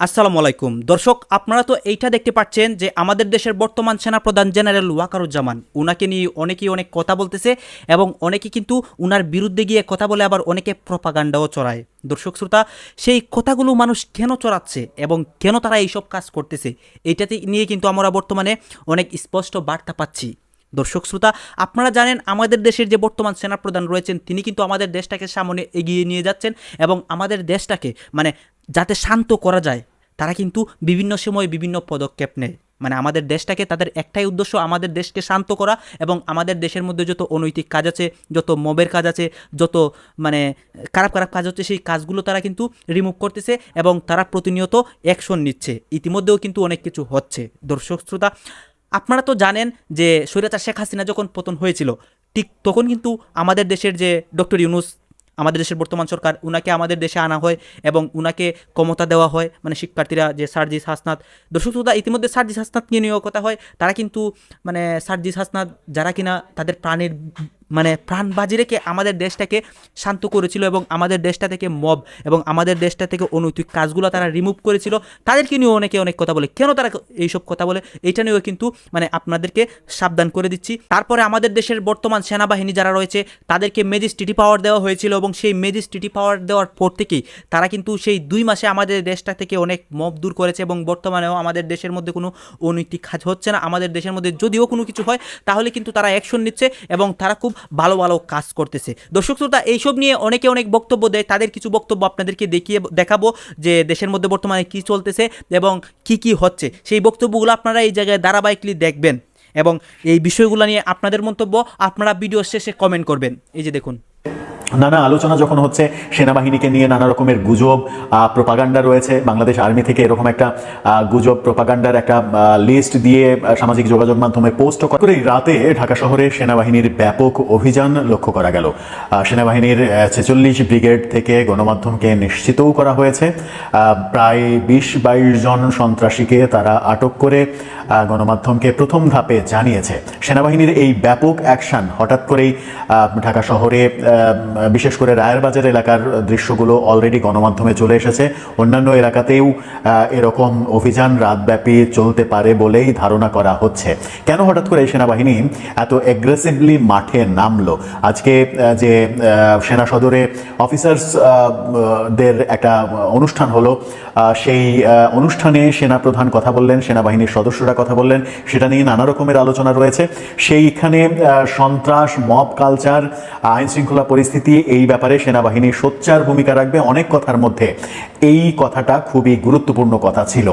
আসসালামু আলাইকুম। দর্শক, আপনারা তো এইটা দেখতে পাচ্ছেন যে আমাদের দেশের বর্তমান সেনাপ্রধান জেনারেল ওয়াকারুজ্জামান, উনাকে নিয়ে অনেকেই অনেক কথা বলতেছে এবং অনেকে কিন্তু উনার বিরুদ্ধে গিয়ে কথা বলে আবার অনেকে প্রপাগান্ডাও চড়ায়। দর্শক, শ্রোতা, সেই কথাগুলো মানুষ কেন চড়াচ্ছে এবং কেন তারা এইসব কাজ করতেছে, এইটাতে নিয়ে কিন্তু আমরা বর্তমানে অনেক স্পষ্ট বার্তা পাচ্ছি। দর্শক, শ্রোতা, আপনারা জানেন আমাদের দেশের যে বর্তমান সেনাপ্রধান রয়েছেন, তিনি কিন্তু আমাদের দেশটাকে সামনে এগিয়ে নিয়ে যাচ্ছেন এবং আমাদের দেশটাকে মানে যাতে শান্ত করা যায়, তারা কিন্তু বিভিন্ন সময় বিভিন্ন পদক্ষেপ নেয়। মানে আমাদের দেশটাকে, তাদের একটাই উদ্দেশ্য আমাদের দেশকে শান্ত করা এবং আমাদের দেশের মধ্যে যত অনৈতিক কাজ আছে, যত মবের কাজ আছে, যত মানে খারাপ খারাপ কাজ হচ্ছে, সেই কাজগুলো তারা কিন্তু রিমুভ করতেছে এবং তারা প্রতিনিয়ত অ্যাকশন নিচ্ছে। ইতিমধ্যেও কিন্তু অনেক কিছু হচ্ছে। দর্শক শ্রোতা, আপনারা তো জানেন যে স্বৈরাচার শেখ হাসিনা যখন পতন হয়েছিল, ঠিক তখন কিন্তু আমাদের দেশের যে ডক্টর ইউনুস আমাদের দেশের বর্তমান সরকার, উনাকে আমাদের দেশে আনা হয় এবং উনাকে ক্ষমতা দেওয়া হয়। মানে শিক্ষার্থীরা যে সার্জিস হাসনাত দর্শক শ্রোতা ইতিমধ্যে সার্জিস হাসনাত নিয়ে নিয়োগ কথা হয়। তারা কিন্তু মানে সার্জিস হাসনাত যারা কিনা তাদের প্রাণের মানে প্রাণ বাজি রেখে আমাদের দেশটাকে শান্ত করেছিল এবং আমাদের দেশটা থেকে মব এবং আমাদের দেশটা থেকে অনৈতিক কাজগুলো তারা রিমুভ করেছিল। তাদেরকে নিয়েও অনেকে অনেক কথা বলে। কেন তারা এইসব কথা বলে? এইটা নিয়েও কিন্তু মানে আপনাদেরকে সাবধান করে দিচ্ছি। তারপরে আমাদের দেশের বর্তমান সেনাবাহিনী যারা রয়েছে, তাদেরকে ম্যাজিস্ট্রেটি পাওয়ার দেওয়া হয়েছিল এবং সেই ম্যাজিস্ট্রেটি পাওয়ার দেওয়ার পর থেকেই তারা কিন্তু সেই দুই মাসে আমাদের দেশটা থেকে অনেক মব দূর করেছে এবং বর্তমানেও আমাদের দেশের মধ্যে কোনো অনৈতিক কাজ হচ্ছে না। আমাদের দেশের মধ্যে যদিও কোনো কিছু হয়, তাহলে কিন্তু তারা অ্যাকশন নিচ্ছে এবং তারা খুব ভালো ভালো কাজ করতেছে। দর্শক শ্রোতা, এইসব নিয়ে অনেকে অনেক বক্তব্য দেয়। তাদের কিছু বক্তব্য আপনাদেরকে দেখিয়ে দেখাবো যে দেশের মধ্যে বর্তমানে কি চলতেছে এবং কি কি হচ্ছে। সেই বক্তব্যগুলো আপনারা এই জায়গায় ধারাবাহিকলি দেখবেন এবং এই বিষয়গুলো নিয়ে আপনাদের মন্তব্য আপনারা ভিডিও শেষে কমেন্ট করবেন। এই যে দেখুন। নানা আলোচনা যখন হচ্ছে, সেনাবাহিনীকে নিয়ে নানা রকমের গুজব প্রোপাগান্ডা রয়েছে। বাংলাদেশ আর্মি থেকে এরকম একটা গুজব প্রোপাগান্ডার একটা লিস্ট দিয়ে সামাজিক যোগাযোগ মাধ্যমে পোস্ট করে। রাতে ঢাকা শহরে সেনাবাহিনীর ব্যাপক অভিযান লক্ষ্য করা গেল। সেনাবাহিনীর ছেচল্লিশ ব্রিগেড থেকে গণমাধ্যমকে নিশ্চিতও করা হয়েছে। প্রায় বিশ বাইশ জন সন্ত্রাসীকে তারা আটক করে গণমাধ্যমকে প্রথম ধাপে জানিয়েছে। সেনাবাহিনীর এই ব্যাপক অ্যাকশন হঠাৎ করেই ঢাকা শহরে বিশেষ করে রায়ের বাজার এলাকার দৃশ্যগুলো অলরেডি গণমাধ্যমে চলে এসেছে। অন্যান্য এলাকাতেও এরকম অভিযান রাতব্যাপী চলতে পারে বলেই ধারণা করা হচ্ছে। কেন হঠাৎ করে এই সেনাবাহিনী এত এগ্রেসিভলি মাঠে নামলো? আজকে যে সেনা সদরে অফিসার্স দের একটা অনুষ্ঠান হলো সেই অনুষ্ঠানে সেনাপ্রধান কথা বললেন, সেনাবাহিনীর সদস্যরা কথা বললেন, সেটা নিয়ে নানা রকমের আলোচনা রয়েছে। সেইখানে সন্ত্রাস, মব কালচার আইন শৃঙ্খলা পরিস্থিতি, এই ব্যাপারে সেনাবাহিনী সোচ্চার ভূমিকা রাখবে অনেক কথার মধ্যে। এই কথাটা খুবই গুরুত্বপূর্ণ কথা ছিল।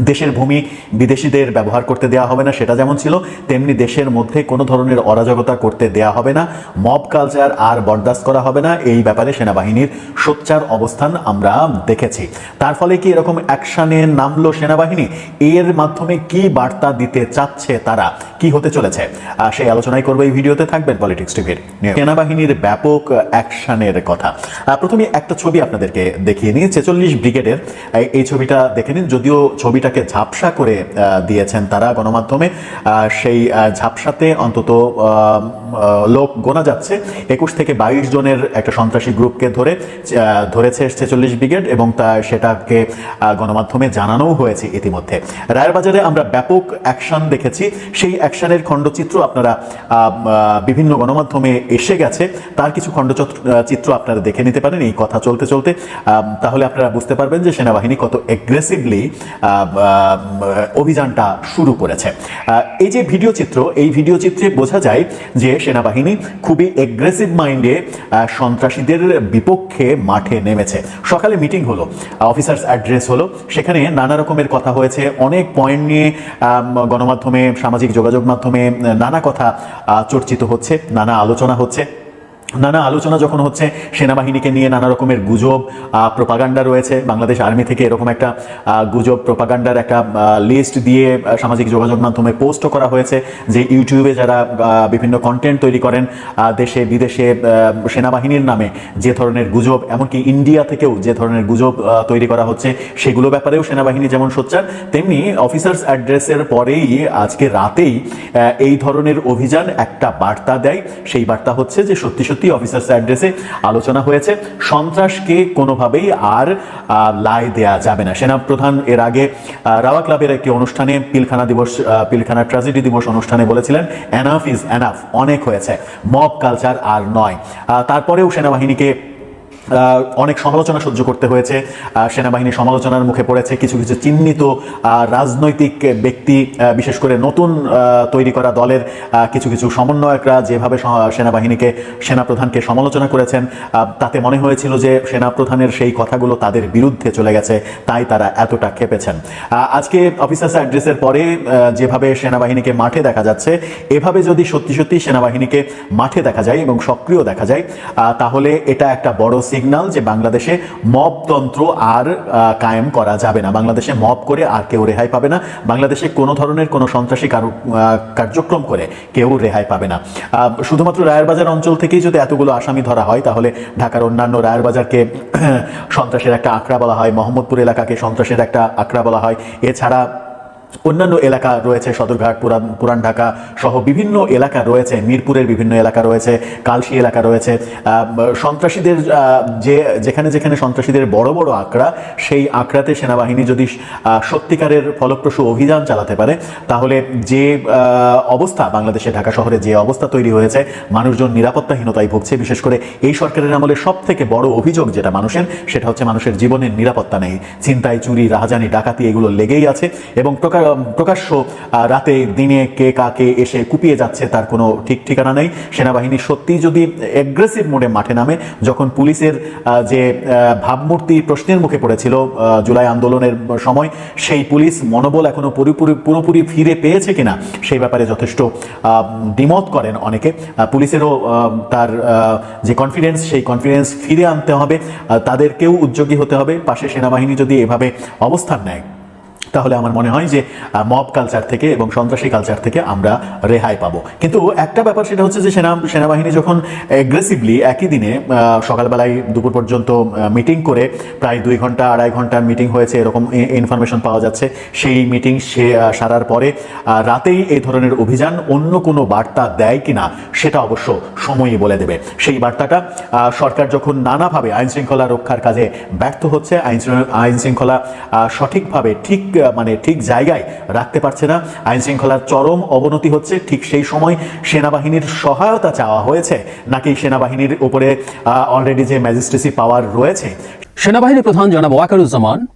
দেশের ভূমি বিদেশিদের ব্যবহার করতে দেওয়া হবে না, সেটা যেমন ছিল, তেমনি দেশের মধ্যে কোনো ধরনের অরাজকতা করতে দেওয়া হবে না, মব কালচার আর বরদাস্ত করা হবে না, এই ব্যাপারে সেনাবাহিনীর সোচ্চার অবস্থান আমরা দেখেছি। তার ফলে কি এরকম অ্যাকশনে নামলো সেনাবাহিনী? এর মাধ্যমে কি বার্তা দিতে চাচ্ছে তারা? কি হতে চলেছে? সেই আলোচনাই করব এই ভিডিওতে, থাকবেন পলিটিক্স টিভির সেনাবাহিনীর ব্যাপক অ্যাকশনের কথা। প্রথমে একটা ছবি আপনাদেরকে দেখিয়ে নিই, ছেচল্লিশ ব্রিগেডের এই- ছবিটা দেখে নিন, যদিও ছবিটাকে ঝাপসা করে দিয়েছেন তারা গণমাধ্যমে। সেই ঝাপসাতে অন্তত লোক গোনা যাচ্ছে। একুশ থেকে বাইশ জনের একটা সন্ত্রাসী গ্রুপকে ধরে ধরেছে ছেচল্লিশ ব্রিগেড এবং তা, সেটাকে গণমাধ্যমে জানানোও হয়েছে ইতিমধ্যে। রায়ের বাজারে আমরা ব্যাপক অ্যাকশন দেখেছি। সেই অ্যাকশনের খণ্ডচিত্র আপনারা বিভিন্ন গণমাধ্যমে এসে গেছে। তার কিছু খণ্ডচিত্র চিত্র আপনারা দেখে নিতে পারেন। এই কথা চলতে চলতে তাহলে আপনারা বুঝতে পারবেন যে সেনাবাহিনী কত এগ্রেসিভলি অভিযানটা শুরু করেছে। এই যে ভিডিও চিত্র, এই ভিডিও চিত্রে বোঝা যায় যে সেনাবাহিনী খুবই এগ্রেসিভ মাইন্ডে সন্ত্রাসীদের বিপক্ষে মাঠে নেমেছে। সকালে মিটিং হলো অফিসার্স অ্যাড্রেস হলো, সেখানে নানা রকমের কথা হয়েছে, অনেক পয়েন্ট নিয়ে গণমাধ্যমে, সামাজিক যোগাযোগ মাধ্যমে, নানা কথা চর্চিত হচ্ছে, নানা আলোচনা হচ্ছে। নানা আলোচনা যখন হচ্ছে, সেনাবাহিনীকে নিয়ে নানা রকমের গুজব প্রপাগান্ডা রয়েছে। বাংলাদেশ আর্মি থেকে এরকম একটা গুজব প্রপাগান্ডার একটা লিস্ট দিয়ে সামাজিক যোগাযোগ মাধ্যমে পোস্ট করা হয়েছে যে ইউটিউবে যারা বিভিন্ন কন্টেন্ট তৈরি করেন দেশে, বিদেশে সেনাবাহিনীর নামে যে ধরনের গুজব, এমনকি ইন্ডিয়া থেকেও যে ধরনের গুজব তৈরি করা হচ্ছে, সেগুলো ব্যাপারেও সেনাবাহিনী যেমন সোচ্চার, তেমনি অফিসার্স অ্যাড্রেসের পরেই আজকে রাতেই এই ধরনের অভিযান একটা বার্তা দেয়। সেই বার্তা হচ্ছে যে সত্যি সত্যি সত্যি অফিসার্স অ্যাড্রেসে আলোচনা হয়েছে। সন্ত্রাসকে কোনোভাবেই আর লাই দেয়া যাবে না। সেনাপ্রধান এর আগে রাওয়া ক্লাবের একটি অনুষ্ঠানে পিলখানা দিবস পিলখানা ট্র্যাজেডি দিবস অনুষ্ঠানে বলেছিলেন এনাফ ইজ এনাফ অনেক হয়েছে। মব কালচার আর নয়। তারপরেও সেনাবাহিনীকে অনেক সমালোচনা সহ্য করতে হয়েছে। সেনাবাহিনী সমালোচনার মুখে পড়েছে কিছু কিছু চিহ্নিত রাজনৈতিক ব্যক্তি বিশেষ করে নতুন তৈরি করা দলের কিছু কিছু সমন্বয়করা যেভাবে সেনাবাহিনীকে, সেনাপ্রধানকে সমালোচনা করেছেন তাতে মনে হয়েছিল যে সেনাপ্রধানের সেই কথাগুলো তাদের বিরুদ্ধে চলে গেছে, তাই তারা এতটা খেপেছেন। আজকে অফিসার্স অ্যাড্রেসের পরে যেভাবে সেনাবাহিনীকে মাঠে দেখা যাচ্ছে, এভাবে যদি সত্যি সত্যি সেনাবাহিনীকে মাঠে দেখা যায় এবং সক্রিয় দেখা যায় তাহলে এটা একটা বড় সিগন্যাল যে বাংলাদেশে মবতন্ত্র আর কায়েম করা যাবে না। বাংলাদেশে মব করে আর কেউ রেহাই পাবে না। বাংলাদেশে কোনো ধরনের কোনো সন্ত্রাসী কারু- কার্যক্রম করে কেউ রেহাই পাবে না। শুধুমাত্র রায়েরবাজার অঞ্চল থেকেই যদি এতগুলো আসামি ধরা হয়, তাহলে ঢাকার অন্যান্য রায়েরবাজারকে সন্ত্রাসের একটা আঁকড়া বলা হয়, মোহাম্মদপুর এলাকাকে সন্ত্রাসের একটা আঁকড়া বলা হয়। এছাড়া অন্যান্য এলাকা রয়েছে, সদরঘাট, পুরান পুরান ঢাকা সহ বিভিন্ন এলাকা রয়েছে, মিরপুরের বিভিন্ন এলাকা রয়েছে, কালশি এলাকা রয়েছে। সন্ত্রাসীদের যে, যেখানে যেখানে সন্ত্রাসীদের বড় বড় আঁকড়া, সেই আঁকড়াতে সেনাবাহিনী যদি সত্যিকারের ফলপ্রসূ অভিযান চালাতে পারে, তাহলে যে অবস্থা বাংলাদেশে ঢাকা শহরে যে অবস্থা তৈরি হয়েছে, মানুষজন নিরাপত্তাহীনতায় ভুগছে, বিশেষ করে এই সরকারের আমলে সব থেকে বড় অভিযোগ যেটা মানুষের, সেটা হচ্ছে মানুষের জীবনের নিরাপত্তা নেই। ছিনতাই, চুরি, রাহাজানি, ডাকাতি, এগুলো লেগেই আছে এবং প্রকা- প্রকাশ্য রাতে, দিনে কে কাকে এসে কুপিয়ে যাচ্ছে তার কোনো ঠিক ঠিকানা নেই। সেনাবাহিনী সত্যি যদি অ্যাগ্রেসিভ মোডে মাঠে নামে, যখন পুলিশের যে ভাবমূর্তি প্রশ্নের মুখে পড়েছিল জুলাই আন্দোলনের সময়, সেই পুলিশ মনোবল এখনও পুরোপুরি পুরোপুরি ফিরে পেয়েছে কিনা, সেই ব্যাপারে যথেষ্ট দ্বিমত করেন অনেকে। পুলিশেরও তার যে কনফিডেন্স সেই কনফিডেন্স ফিরে আনতে হবে। তাদেরকেও উদ্যোগী হতে হবে। পাশে সেনাবাহিনী যদি এভাবে অবস্থান নেয়। তাহলে আমার মনে হয় যে মব কালচার থেকে এবং সন্ত্রাসী কালচার থেকে আমরা রেহাই পাবো। কিন্তু একটা ব্যাপার সেটা হচ্ছে যে, সেনা সেনাবাহিনী যখন অ্যাগ্রেসিভলি একই দিনে সকালবেলায় দুপুর পর্যন্ত মিটিং করে, প্রায় দুই ঘণ্টা, আড়াই ঘণ্টার মিটিং হয়েছে, এরকম ইনফরমেশন পাওয়া যাচ্ছে। সেই মিটিং সে সারার পরে রাতেই এই ধরনের অভিযান অন্য কোনো বার্তা দেয় কিনা, সেটা অবশ্য সময়ই বলে দেবে। সেই বার্তাটা সরকার যখন নানাভাবে আইন শৃঙ্খলা রক্ষার কাজে ব্যর্থ হচ্ছে আইন আইন শৃঙ্খলা সঠিকভাবে ঠিক মানে ঠিক জায়গায় রাখতে পারছে না। আইন শৃঙ্খলার চরম অবনতি হচ্ছে। ঠিক সেই সময় সেনাবাহিনীর সহায়তা চাওয়া হয়েছে। নাকি সেনাবাহিনীর উপরে অলরেডি যে ম্যাজিস্ট্রেসি পাওয়ার রয়েছে। সেনাবাহিনী প্রধান জনাব ওয়াকারুজ্জামান,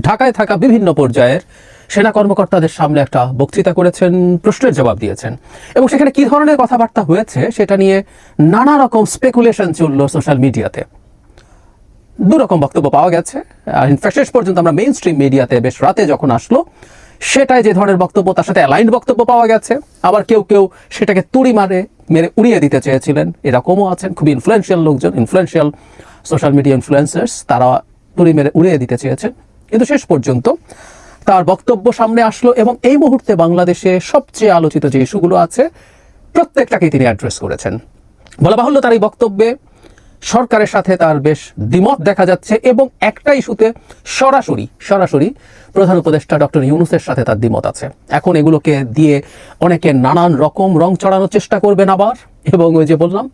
ঢাকায় থাকা বিভিন্ন পর্যায়ের সেনা কর্মকর্তাদের সামনে একটা বক্তৃতা করেছেন, প্রশ্নের জবাব দিয়েছেন। এবং সেখানে কি ধরনের কথাবার্তা হয়েছে, সেটা নিয়ে নানা রকম স্পেকুলেশন চলল সোশ্যাল মিডিয়াতে দু রকম বক্তব্য পাওয়া গেছে। আর ইনফ্যাক্ট শেষ পর্যন্ত আমরা মেইন স্ট্রিম মিডিয়াতে বেশ রাতে যখন আসলো, সেটাই যে ধরনের বক্তব্য, তার সাথে অ্যালাইন্ড বক্তব্য পাওয়া গেছে। আবার কেউ কেউ সেটাকে তুড়ি মারে, মেরে উড়িয়ে দিতে চেয়েছিলেন। এরকমও আছেন খুবই ইনফ্লুয়েন্সিয়াল লোকজন ইনফ্লুয়েন্সিয়াল সোশ্যাল মিডিয়া ইনফ্লুয়েন্সার্স তারা তুড়ি মেরে উড়িয়ে দিতে চেয়েছেন। কিন্তু শেষ পর্যন্ত তার বক্তব্য সামনে আসলো এবং এই মুহূর্তে বাংলাদেশে সবচেয়ে আলোচিত যে ইস্যুগুলো আছে, প্রত্যেকটাকেই তিনি অ্যাড্রেস করেছেন। বলা বাহুল্য তার এই বক্তব্যে সরকারের সাথে তার বেশ দ্বিমত দেখা যাচ্ছে এবং একটা ইস্যুতে সরাসরি সরাসরি প্রধান উপদেষ্টা ডক্টর ইউনুসের সাথে তার দ্বিমত আছে। এখন এগুলোকে দিয়ে অনেকে নানান রকম রং চড়ানোর চেষ্টা করবেন আবার। এবং ওই যে বললাম,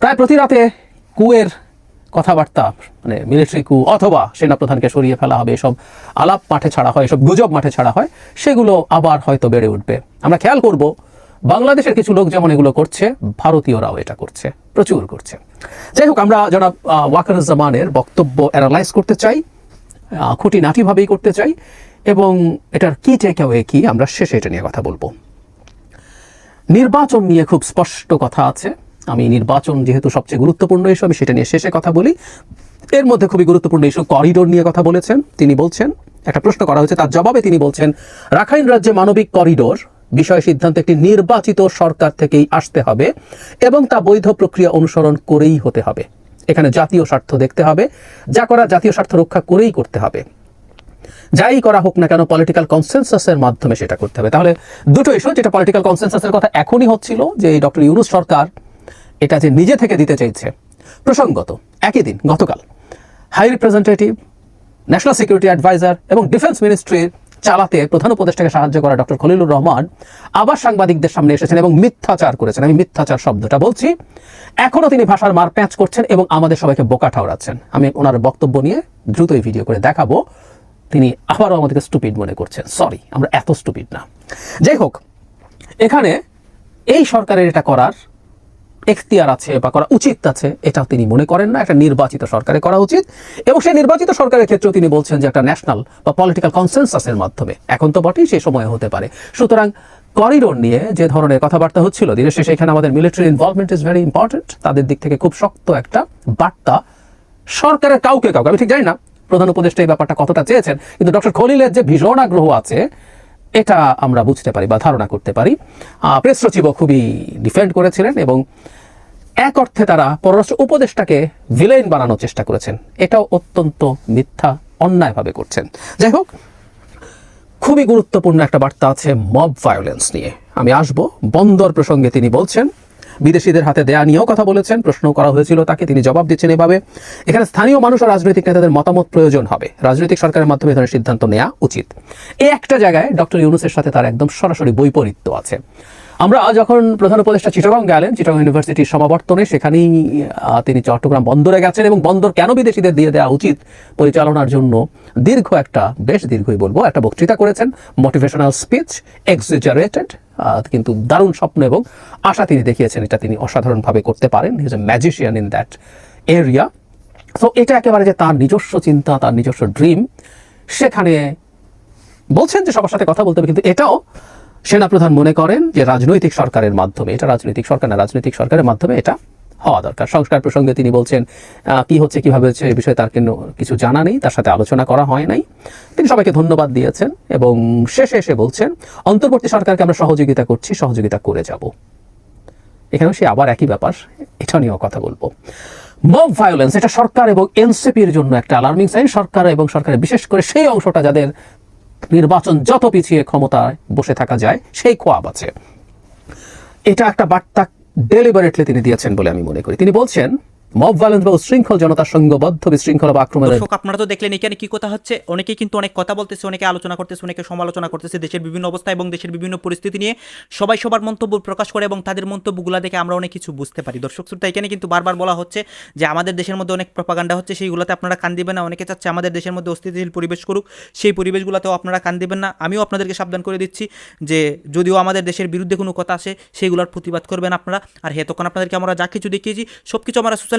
প্রায় প্রতি রাতে কুয়ের কথাবার্তা মানে মিলিটারি কু অথবা সেনাপ্রধানকে সরিয়ে ফেলা হবে, এসব আলাপ মাঠে ছাড়া হয়, এসব গুজব মাঠে ছাড়া হয়, সেগুলো আবার হয়তো বেড়ে উঠবে। আমরা খেয়াল করব বাংলাদেশের কিছু লোক যেমন এগুলো করছে, ভারতীয়রাও এটা করছে, প্রচুর করছে। যাই হোক, আমরা যারা ওয়াকারুজ্জামানের বক্তব্য অ্যানালাইজ করতে চাই খুঁটিনাটিভাবেই করতে চাই, এবং এটার কি টেক অ্যাওয়ে কি আমরা শেষে এটা নিয়ে কথা বলব। নির্বাচন নিয়ে খুব স্পষ্ট কথা আছে। আমি নির্বাচন যেহেতু সবচেয়ে গুরুত্বপূর্ণ ইস্যু, আমি সেটা নিয়ে শেষে কথা বলি। এর মধ্যে খুবই গুরুত্বপূর্ণ ইস্যু করিডোর নিয়ে কথা বলেছেন। তিনি বলছেন, একটা প্রশ্ন করা হয়েছে, তার জবাবে তিনি বলছেন, রাখাইন রাজ্যে মানবিক করিডোর বিষয় সিদ্ধান্ত একটি নির্বাচিত সরকার থেকেই আসতে হবে এবং তা বৈধ প্রক্রিয়া অনুসরণ করেই হতে হবে। এখানে জাতীয় স্বার্থ দেখতে হবে, যা করা জাতীয় স্বার্থ রক্ষা করেই করতে হবে। যাই করা হোক না কেন পলিটিক্যাল কনসেনসাসের মাধ্যমে সেটা করতে হবে। তাহলে দুটো ইস্যু যেটা পলিটিক্যাল কনসেনসাসের কথা এখনই হচ্ছিল যে এই ডক্টর ইউনুস সরকার এটা যে নিজে থেকে দিতে চাইছে। প্রসঙ্গত, একই দিন গতকাল high representative national security adviser এবং ডিফেন্স মিনিস্ট্রির চালাতে প্রধান উপদেষ্টাকে সাহায্য করা ডক্টর খলিলুর রহমান আবার সাংবাদিকদের সামনে এসেছেন এবং মিথ্যাচার করেছেন। আমি মিথ্যাচার শব্দটা বলছি। এখনও তিনি ভাষার মার প্যাঁচ করছেন এবং আমাদের সবাইকে বোকা ঠাওরাচ্ছেন। আমি ওনার বক্তব্য নিয়ে দ্রুতই ভিডিও করে দেখাবো। তিনি আবারও আমাদেরকে স্টুপিড মনে করছেন। সরি আমরা এত স্টুপিড না। যাই হোক, এখানে এই সরকারের এটা করার এখতিয়ার আছে বা করা উচিত আছে, এটাও তিনি মনে করেন না একটা নির্বাচিত সরকারে করা উচিত। এবং সেই নির্বাচিত সরকারের ক্ষেত্রেও তিনি বলছেন যে একটা ন্যাশনাল বা পলিটিক্যাল কনসেনসাসের মাধ্যমে। এখন তো বটেই সেই সময় হতে পারে। সুতরাং করিডোর নিয়ে যে ধরনের কথাবার্তা হচ্ছিল, দিনের শেষে এখানে আমাদের military involvement is very important তাদের দিক থেকে খুব শক্ত একটা বার্তা সরকারের কাউকে কাউকে, আমি ঠিক জানি না প্রধান উপদেষ্টা এই ব্যাপারটা কতটা চেয়েছেন, কিন্তু ডক্টর খলিলের যে ভীষণ আগ্রহ আছে এটা আমরা বুঝতে পারি বা ধারণা করতে পারি। প্রেস সচিবও খুবই ডিফেন্ড করেছিলেন এবং এক অর্থে তারা পররাষ্ট্র উপদেষ্টাকে ভিলেন বানানোর চেষ্টা করেছেন। এটাও অত্যন্ত মিথ্যা, অন্যায়ভাবে করছেন। যাই হোক, খুবই গুরুত্বপূর্ণ একটা বার্তা আছে মব ভায়োলেন্স নিয়ে। আমি আসব, বন্দর প্রসঙ্গে তিনি বলছেন বিদেশিদের হাতে দেয়া নিয়েও কথা বলেছেন প্রশ্ন করা হয়েছিল তাকে, তিনি জবাব দিচ্ছেন এভাবে। এখানে স্থানীয় মানুষ ও রাজনৈতিক নেতাদের মতামত প্রয়োজন হবে। রাজনৈতিক সরকারের মাধ্যমে ধরনের সিদ্ধান্ত নেওয়া উচিত। এই একটা জায়গায় ডক্টর ইউনুসের সাথে তার একদম সরাসরি বৈপরীত্য আছে। আমরা যখন প্রধান উপদেষ্টা চিটাগং গেলেন, চিটাগং ইউনিভার্সিটির সমাবর্তনে সেখানেই তিনি চট্টগ্রাম বন্দরে গেছেন এবং বন্দর কেন বিদেশিদের দিয়ে দেওয়া উচিত পরিচালনার জন্য দীর্ঘ একটা, বেশ দীর্ঘই বলব, একটা বক্তৃতা করেছেন। মোটিভেশনাল স্পিচ এক্সিজারেটেড কিন্তু দারুণ স্বপ্ন এবং আশা তিনি দেখিয়েছেন, এটা তিনি অসাধারণভাবে করতে পারেন। Is a magician in that area তো এটা একেবারে যে তার নিজস্ব চিন্তা, তার নিজস্ব ড্রিম সেখানে বলছেন যে সবার সাথে কথা বলতে হবে, কিন্তু এটাও সেনাপ্রধান মনে করেন যে রাজনৈতিক সরকারের মাধ্যমে, এটা রাজনৈতিক সরকার না, রাজনৈতিক সরকারের মাধ্যমে এটা হওয়া দরকার। সংস্কার প্রসঙ্গে তিনি বলছেন কি হচ্ছে, কীভাবে হচ্ছে এই বিষয়ে তার কিন্তু কিছু জানা নেই, তার সাথে আলোচনা করা হয় নাই। তিনি সবাইকে ধন্যবাদ দিয়েছেন এবং শেষে এসে বলছেন, অন্তর্বর্তী সরকারকে আমরা সহযোগিতা করছি, সহযোগিতা করে যাব। এখানেও সে আবার একই ব্যাপার, এটা নিয়েও কথা বলব। মব ভায়োলেন্স এটা সরকার এবং এনসিপির জন্য একটা অ্যালার্মিং সাইন সরকার এবং সরকারের, বিশেষ করে সেই অংশটা যাদের নির্বাচন যত পিছিয়ে ক্ষমতায় বসে থাকা যায়, সেই খোয়াব আছে। এটা একটা বার্তা ডেলিভারেটলি তিনি দিয়েছেন বলে আমি মনে করি। তিনি বলছেন মব ভায়োলেন্স বা উশৃঙ্খল জনতার সঙ্গবদ্ধ বিশৃঙ্খলা বা আক্রমণের দর্শক, আপনারা তো দেখলেন এখানে কি কথা হচ্ছে। অনেকেই কিন্তু অনেক কথা বলতেছে, অনেকে আলোচনা করতেছে, অনেকে সমালোচনা করতেছে। দেশের বিভিন্ন অবস্থা এবং দেশের বিভিন্ন পরিস্থিতি নিয়ে সবাই সবার মন্তব্য প্রকাশ করে এবং তাদের মন্তব্যগুলো দেখে আমরা অনেক কিছু বুঝতে পারি। দর্শক, শ্রোতা, এখানে কিন্তু বারবার বলা হচ্ছে যে আমাদের দেশের মধ্যে অনেক প্রপাগান্ডা হচ্ছে, সেইগুলোতে আপনারা কান দিবেন না। অনেকে চাচ্ছে আমাদের দেশের মধ্যে অস্থিতিশীল পরিবেশ করুক, সেই পরিবেশগুলোতেও আপনারা কান দিবেন না। আমিও আপনাদেরকে সাবধান করে দিচ্ছি যে যদিও আমাদের দেশের বিরুদ্ধে কোনো কথা আসে সেইগুলোর প্রতিবাদ করবেন আপনারা। আর হ্যাঁ তখন আপনাদেরকে আমরা যা কিছু দেখিয়েছি সব কিছু আমরা সোশ্যাল